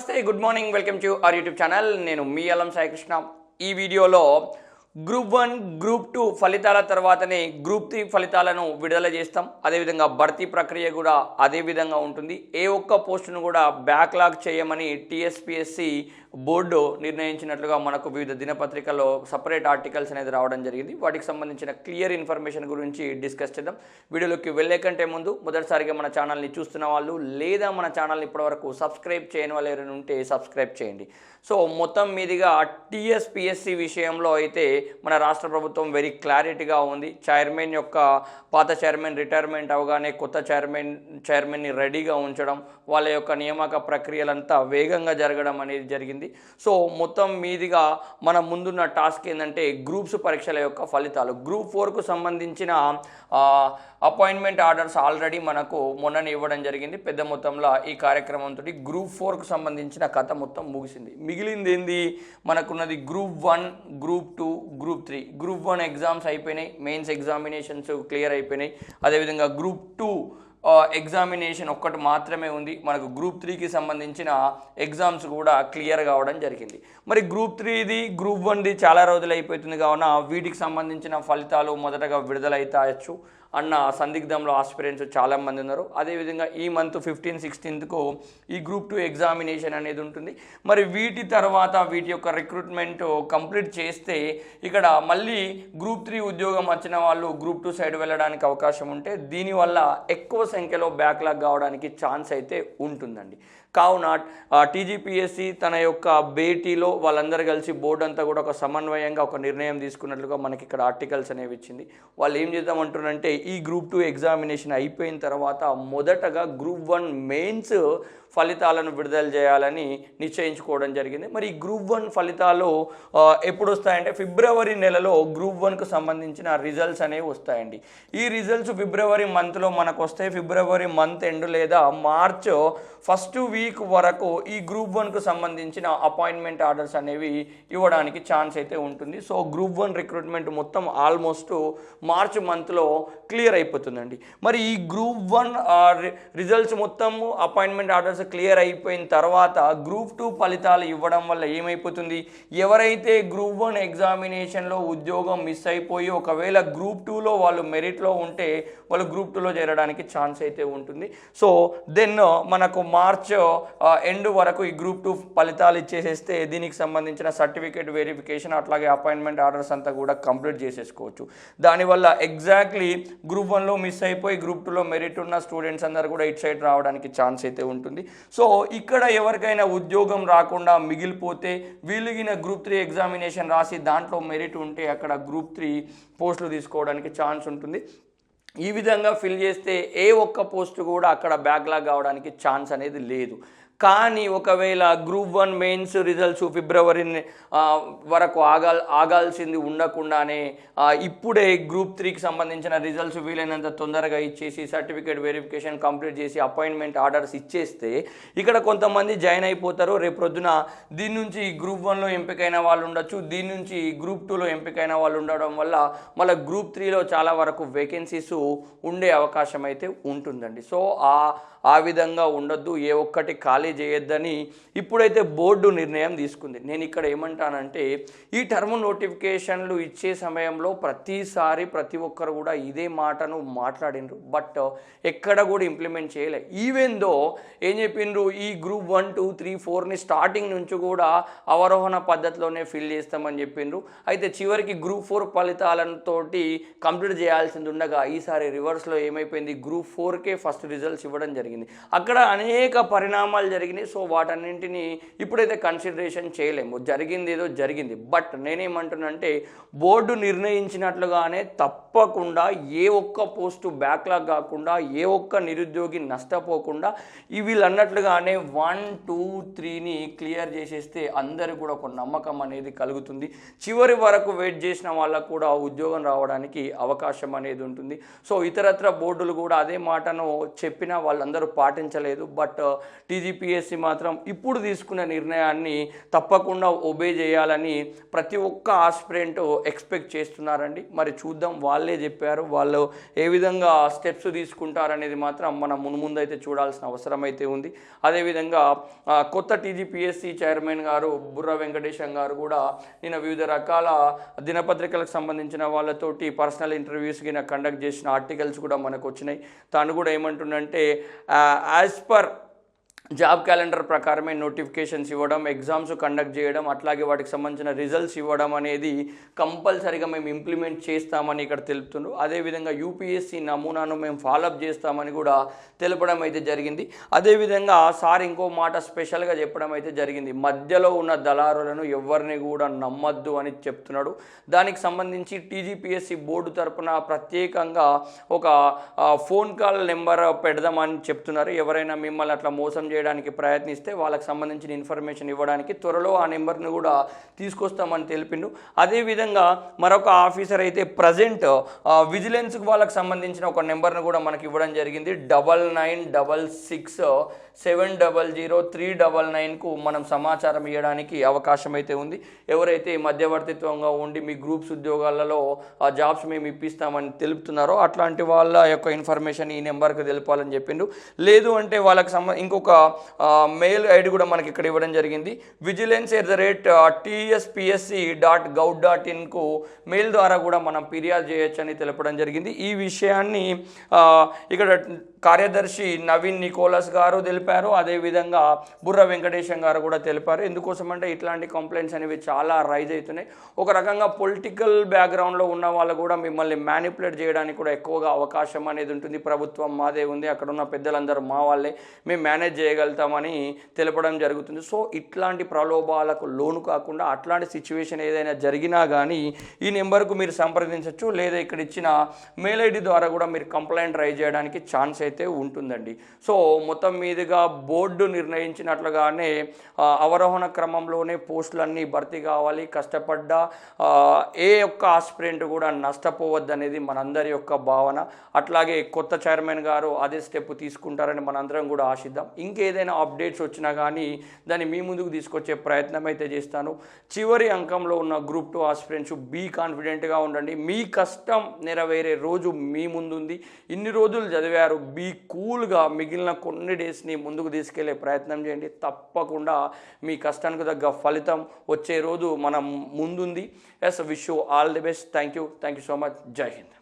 నమస్తే good morning welcome to our YouTube channel. నేను మీ అల్లం సాయికృష్ణ. ఈ వీడియోలో గ్రూప్ వన్ గ్రూప్ టూ ఫలితాల తర్వాతనే గ్రూప్ త్రీ ఫలితాలను విడుదల చేస్తాం. అదేవిధంగా భర్తీ ప్రక్రియ కూడా అదే విధంగా ఉంటుంది. ఏ ఒక్క పోస్టును కూడా బ్యాక్లాగ్ చేయమని టీఎస్పిఎస్సి బోర్డు నిర్ణయించినట్లుగా మనకు వివిధ దినపత్రికల్లో సపరేట్ ఆర్టికల్స్ అనేది రావడం జరిగింది. వాటికి సంబంధించిన క్లియర్ ఇన్ఫర్మేషన్ గురించి డిస్కస్ చేద్దాం. వీడియోలోకి వెళ్ళే కంటే ముందు మొదటిసారిగా మన ఛానల్ని చూస్తున్న వాళ్ళు లేదా మన ఛానల్ని ఇప్పటివరకు సబ్స్క్రైబ్ చేయని వాళ్ళు ఎవరైనా ఉంటే సబ్స్క్రైబ్ చేయండి. సో మొత్తం మీదుగా టీఎస్పిఎస్సి విషయంలో అయితే మన రాష్ట్ర ప్రభుత్వం వెరీ క్లారిటీగా ఉంది. చైర్మన్ యొక్క పాత చైర్మన్ రిటైర్మెంట్ అవగానే కొత్త చైర్మన్ చైర్మన్ని రెడీగా ఉంచడం వాళ్ళ యొక్క నియామక ప్రక్రియలంతా వేగంగా జరగడం అనేది జరిగింది. సో మొత్తం మీదిగా మన ముందున్న టాస్క్ ఏంటంటే గ్రూప్స్ పరీక్షల యొక్క ఫలితాలు. గ్రూప్ ఫోర్కు సంబంధించిన అపాయింట్మెంట్ ఆర్డర్స్ ఆల్రెడీ మనకు మొన్ననే ఇవ్వడం జరిగింది. పెద్ద మొత్తంలో ఈ కార్యక్రమంతో గ్రూప్ ఫోర్కు సంబంధించిన కథ మొత్తం ముగిసింది. మిగిలింది ఏంది? మనకున్నది group one group two group three. Group one exams అయిపోయినాయి. మెయిన్స్ ఎగ్జామినేషన్స్ క్లియర్ అయిపోయినాయి. అదేవిధంగా గ్రూప్ టూ ఎగ్జామినేషన్ ఒక్కటి మాత్రమే ఉంది. మనకు గ్రూప్ త్రీకి సంబంధించిన ఎగ్జామ్స్ కూడా క్లియర్ కావడం జరిగింది. మరి గ్రూప్ త్రీది గ్రూప్ వన్ది చాలా రోజులు అయిపోతుంది కావున వీటికి సంబంధించిన ఫలితాలు మొదటగా విడుదలైతాయచ్చు. అన్న సందిగ్ధంలో ఆస్పిరెంట్స్ చాలామంది ఉన్నారు. అదేవిధంగా ఈ మంత్ ఫిఫ్టీన్ సిక్స్టీన్త్కు ఈ గ్రూప్ టూ ఎగ్జామినేషన్ అనేది ఉంటుంది. మరి వీటి తర్వాత వీటి యొక్క రిక్రూట్మెంట్ కంప్లీట్ చేస్తే ఇక్కడ మళ్ళీ గ్రూప్ త్రీ ఉద్యోగం వచ్చిన వాళ్ళు గ్రూప్ టూ సైడ్ వెళ్ళడానికి అవకాశం ఉంటే దీనివల్ల ఎక్కువ సంఖ్యలో బ్యాక్లాగ్ కావడానికి ఛాన్స్ అయితే ఉంటుందండి. కావున టీజీపీఎస్సీ తన యొక్క భేటీలో వాళ్ళందరూ కలిసి బోర్డు అంతా కూడా ఒక సమన్వయంగా ఒక నిర్ణయం తీసుకున్నట్లుగా మనకి ఇక్కడ ఆర్టికల్స్ అనేవి ఇచ్చింది. వాళ్ళు ఏం చేద్దామంటున్నారంటే ఈ గ్రూప్ టూ ఎగ్జామినేషన్ అయిపోయిన తర్వాత మొదటగా గ్రూప్ వన్ మెయిన్స్ ఫలితాలను విడుదల చేయాలని నిశ్చయించుకోవడం జరిగింది. మరి ఈ గ్రూప్ వన్ ఫలితాలు ఎప్పుడు వస్తాయంటే ఫిబ్రవరి నెలలో గ్రూప్ వన్కు సంబంధించిన రిజల్ట్స్ అనేవి వస్తాయండి. ఈ రిజల్ట్స్ ఫిబ్రవరి మంత్లో మనకు వస్తాయి ఫిబ్రవరి మంత్ ఎండ్ లేదా మార్చ్ ఫస్ట్ వీక్ వరకు ఈ గ్రూప్ వన్కు సంబంధించిన అపాయింట్మెంట్ ఆర్డర్స్ అనేవి ఇవ్వడానికి ఛాన్స్ అయితే ఉంటుంది. సో గ్రూప్ వన్ రిక్రూట్మెంట్ మొత్తం ఆల్మోస్ట్ మార్చ్ మంత్లో క్లియర్ అయిపోతుందండి. మరి ఈ గ్రూప్ వన్ రిజల్ట్స్ మొత్తం అపాయింట్మెంట్ ఆర్డర్స్ క్లియర్ అయిపోయిన తర్వాత గ్రూప్ టూ ఫలితాలు ఇవ్వడం వల్ల ఏమైపోతుంది? ఎవరైతే గ్రూప్ వన్ ఎగ్జామినేషన్లో ఉద్యోగం మిస్ అయిపోయి ఒకవేళ గ్రూప్ టూలో వాళ్ళు మెరిట్లో ఉంటే వాళ్ళు గ్రూప్ టూలో చేరడానికి ఛాన్స్ అయితే ఉంటుంది. సో దెన్ మనకు మార్చ్ ఎండ్ వరకు ఈ గ్రూప్ టూ ఫలితాలు ఇచ్చేసేస్తే దీనికి సంబంధించిన సర్టిఫికేట్ వెరిఫికేషన్ అట్లాగే అపాయింట్మెంట్ ఆర్డర్స్ అంతా కూడా కంప్లీట్ చేసేసుకోవచ్చు. దానివల్ల ఎగ్జాక్ట్లీ గ్రూప్ వన్లో మిస్ అయిపోయి గ్రూప్ టూలో మెరిట్ ఉన్న స్టూడెంట్స్ అందరు కూడా ఇటు సైడ్ రావడానికి ఛాన్స్ అయితే ఉంటుంది. సో ఇక్కడ ఎవరికైనా ఉద్యోగం రాకుండా మిగిలిపోతే వీలుగిన గ్రూప్ త్రీ ఎగ్జామినేషన్ రాసి దాంట్లో మెరిట్ ఉంటే అక్కడ గ్రూప్ త్రీ పోస్టులు తీసుకోవడానికి ఛాన్స్ ఉంటుంది. ఈ విధంగా ఫిల్ చేస్తే ఏ ఒక్క పోస్ట్ కూడా అక్కడ బ్యాక్లాగ్ కావడానికి ఛాన్స్ అనేది లేదు. కానీ ఒకవేళ గ్రూప్ వన్ మెయిన్స్ రిజల్ట్స్ ఫిబ్రవరి వరకు ఆగాల్ ఆగాల్సింది ఉండకుండానే ఇప్పుడే గ్రూప్ త్రీకి సంబంధించిన రిజల్ట్స్ వీలైనంత తొందరగా ఇచ్చేసి సర్టిఫికేట్ వెరిఫికేషన్ కంప్లీట్ చేసి అపాయింట్మెంట్ ఆర్డర్స్ ఇచ్చేస్తే ఇక్కడ కొంతమంది జాయిన్ అయిపోతారు. రేపు ప్రొద్దున దీని నుంచి గ్రూప్ వన్లో ఎంపికైన వాళ్ళు ఉండొచ్చు. దీని నుంచి గ్రూప్ టూలో ఎంపికైన వాళ్ళు ఉండడం వల్ల మళ్ళీ గ్రూప్ త్రీలో చాలా వరకు వేకెన్సీస్ ఉండే అవకాశం అయితే ఉంటుందండి. సో ఆ ఆ విధంగా ఉండొద్దు ఏ ఒక్కటి ఖాళీ చేయొద్దని ఇప్పుడైతే బోర్డు నిర్ణయం తీసుకుంది. నేను ఇక్కడ ఏమంటానంటే ఈ టర్మ్ నోటిఫికేషన్లు ఇచ్చే సమయంలో ప్రతిసారి ప్రతి ఒక్కరు కూడా ఇదే మాటను మాట్లాడినరు. బట్ ఎక్కడ కూడా ఇంప్లిమెంట్ చేయలే. ఈవెన్ దో ఏం చెప్పిండ్రు? ఈ గ్రూప్ వన్ టూ త్రీ ఫోర్ని స్టార్టింగ్ నుంచి కూడా అవరోహణ పద్ధతిలోనే ఫిల్ చేస్తామని చెప్పిండ్రు. అయితే చివరికి గ్రూప్ ఫోర్ ఫలితాలతోటి కంప్లీట్ చేయాల్సింది ఉండగా ఈసారి రివర్స్లో ఏమైపోయింది? గ్రూప్ ఫోర్కే ఫస్ట్ రిజల్ట్స్ ఇవ్వడం జరిగింది. అక్కడ అనేక పరిణామాలు జరిగినాయి. సో వాటన్నింటినీ ఇప్పుడైతే కన్సిడరేషన్ చేయలేము. జరిగింది ఏదో జరిగింది. బట్ నేనేమంటున్నానంటే బోర్డు నిర్ణయించినట్లుగానే తప్పకుండా ఏ ఒక్క పోస్టు బ్యాక్లాగ్ కాకుండా ఏ ఒక్క నిరుద్యోగి నష్టపోకుండా వీళ్ళు అన్నట్లుగానే వన్ టూ త్రీని క్లియర్ చేసేస్తే అందరికి కూడా ఒక నమ్మకం అనేది కలుగుతుంది. చివరి వరకు వెయిట్ చేసిన వాళ్ళకు కూడా ఉద్యోగం రావడానికి అవకాశం అనేది ఉంటుంది. సో ఇతరత్ర బోర్డులు కూడా అదే మాటను చెప్పినా వాళ్ళందరూ అందరూ పాటించలేదు. బట్ టీజీపీఎస్సి మాత్రం ఇప్పుడు తీసుకున్న నిర్ణయాన్ని తప్పకుండా ఒబే చేయాలని ప్రతి ఒక్క ఆస్పిరెంట్ ఎక్స్పెక్ట్ చేస్తున్నారండి. మరి చూద్దాం వాళ్ళే చెప్పారు. వాళ్ళు ఏ విధంగా స్టెప్స్ తీసుకుంటారనేది మాత్రం మనం మున్ముందు అయితే చూడాల్సిన అవసరం అయితే ఉంది. అదేవిధంగా కొత్త టీజీపీఎస్సీ చైర్మన్ గారు బుర్ర వెంకటేశం గారు కూడా నేను వివిధ రకాల దినపత్రికలకు సంబంధించిన వాళ్ళతోటి పర్సనల్ ఇంటర్వ్యూస్ కింద కండక్ట్ చేసిన ఆర్టికల్స్ కూడా మనకు వచ్చినాయి. తాను కూడా ఏమంటుండంటే આઝ પર జాబ్ క్యాలెండర్ ప్రకారమే నోటిఫికేషన్స్ ఇవ్వడం ఎగ్జామ్స్ కండక్ట్ చేయడం అట్లాగే వాటికి సంబంధించిన రిజల్ట్స్ ఇవ్వడం అనేది కంపల్సరీగా మేము ఇంప్లిమెంట్ చేస్తామని ఇక్కడ తెలుపుతున్నారు అదేవిధంగా యూపీఎస్సీ నమూనాను మేము ఫాలోఅప్ చేస్తామని కూడా తెలపడం అయితే జరిగింది. అదేవిధంగా సార్ ఇంకో మాట స్పెషల్గా చెప్పడం అయితే జరిగింది. మధ్యలో ఉన్న దళారులను ఎవరిని కూడా నమ్మద్దు అని చెప్తున్నాడు. దానికి సంబంధించి టీజీపీఎస్సీ బోర్డు తరపున ప్రత్యేకంగా ఒక ఫోన్ కాల్ నెంబర్ పెడదామని చెప్తున్నారు. ఎవరైనా మిమ్మల్ని అట్లా మోసం చేయడానికి ప్రయత్నిస్తే వాళ్ళకి సంబంధించిన ఇన్ఫర్మేషన్ ఇవ్వడానికి త్వరలో ఆ నెంబర్ని కూడా తీసుకొస్తామని తెలిపిండు. అదేవిధంగా మరొక ఆఫీసర్ అయితే ప్రజెంట్ విజిలెన్స్కి వాళ్ళకి సంబంధించిన ఒక నెంబర్ను కూడా మనకి ఇవ్వడం జరిగింది. Double nine double six seven double zero three double నైన్కు మనం సమాచారం ఇవ్వడానికి అవకాశం అయితే ఉంది. ఎవరైతే మధ్యవర్తిత్వంగా ఉండి మీ గ్రూప్స్ ఉద్యోగాలలో ఆ జాబ్స్ మేము ఇప్పిస్తామని తెలుపుతున్నారో అట్లాంటి వాళ్ళ యొక్క ఇన్ఫర్మేషన్ ఈ నెంబర్కి తెలిపాలని చెప్పిండు. లేదు అంటే వాళ్ళకి సంబ ఇంకొక మెయిల్ ఐడి కూడా మనకి ఇక్కడ ఇవ్వడం జరిగింది. Vigilance at the rate TSPSC dot gov dot ఇన్కు mail ద్వారా కూడా మనం ఫిర్యాదు చేయొచ్చని తెలపడం జరిగింది. ఈ విషయాన్ని ఇక్కడ కార్యదర్శి నవీన్ నికోలస్ గారు తెలిపారు. అదేవిధంగా బుర్ర వెంకటేశం గారు కూడా తెలిపారు. ఎందుకోసమంటే ఇట్లాంటి కంప్లైంట్స్ అనేవి చాలా రైజ్ అవుతున్నాయి. ఒక రకంగా పొలిటికల్ బ్యాక్గ్రౌండ్లో ఉన్న వాళ్ళు కూడా మిమ్మల్ని మ్యానిపులేట్ చేయడానికి కూడా ఎక్కువగా అవకాశం అనేది ఉంటుంది. ప్రభుత్వం మాదే ఉంది. అక్కడ ఉన్న పెద్దలందరూ మా వాళ్ళే. మేము మేనేజ్ చేయగలుగుతామని తెలపడం జరుగుతుంది. సో ఇట్లాంటి ప్రలోభాలకు లోను కాకుండా అట్లాంటి సిచ్యువేషన్ ఏదైనా జరిగినా కానీ ఈ నెంబర్కు మీరు సంప్రదించవచ్చు లేదా ఇక్కడ ఇచ్చిన మెయిల్ ఐడి ద్వారా కూడా మీరు కంప్లైంట్ రైజ్ చేయడానికి ఛాన్స్ అయితే అయితే ఉంటుందండి. సో మొత్తం మీదుగా బోర్డు నిర్ణయించినట్లుగానే అవరోహణ క్రమంలోనే పోస్టులన్నీ భర్తీ కావాలి. కష్టపడ్డ ఏ ఒక్క ఆస్పిరెంట్ కూడా నష్టపోవద్దనేది మనందరి యొక్క భావన. అట్లాగే కొత్త చైర్మన్ గారు అదే స్టెప్ తీసుకుంటారని మనందరం కూడా ఆశిద్దాం. ఇంకేదైనా అప్డేట్స్ వచ్చినా కానీ దాన్ని మీ ముందుకు తీసుకొచ్చే ప్రయత్నం అయితే చేస్తాను. చివరి అంకంలో ఉన్న గ్రూప్ టూ ఆస్పిరెంట్స్ బీ కాన్ఫిడెంట్గా ఉండండి. మీ కష్టం నెరవేరే రోజు మీ ముందుంది. ఇన్ని రోజులు చదివారు బీ కూల్గా మిగిలిన కొన్ని డేస్ని ముందుకు తీసుకెళ్ళే ప్రయత్నం చేయండి. తప్పకుండా మీ కష్టానికి తగ్గ ఫలితం వచ్చే రోజు మనం ముందుంది. Yes wish all the best. Thank you. Thank you so much. జై హింద్.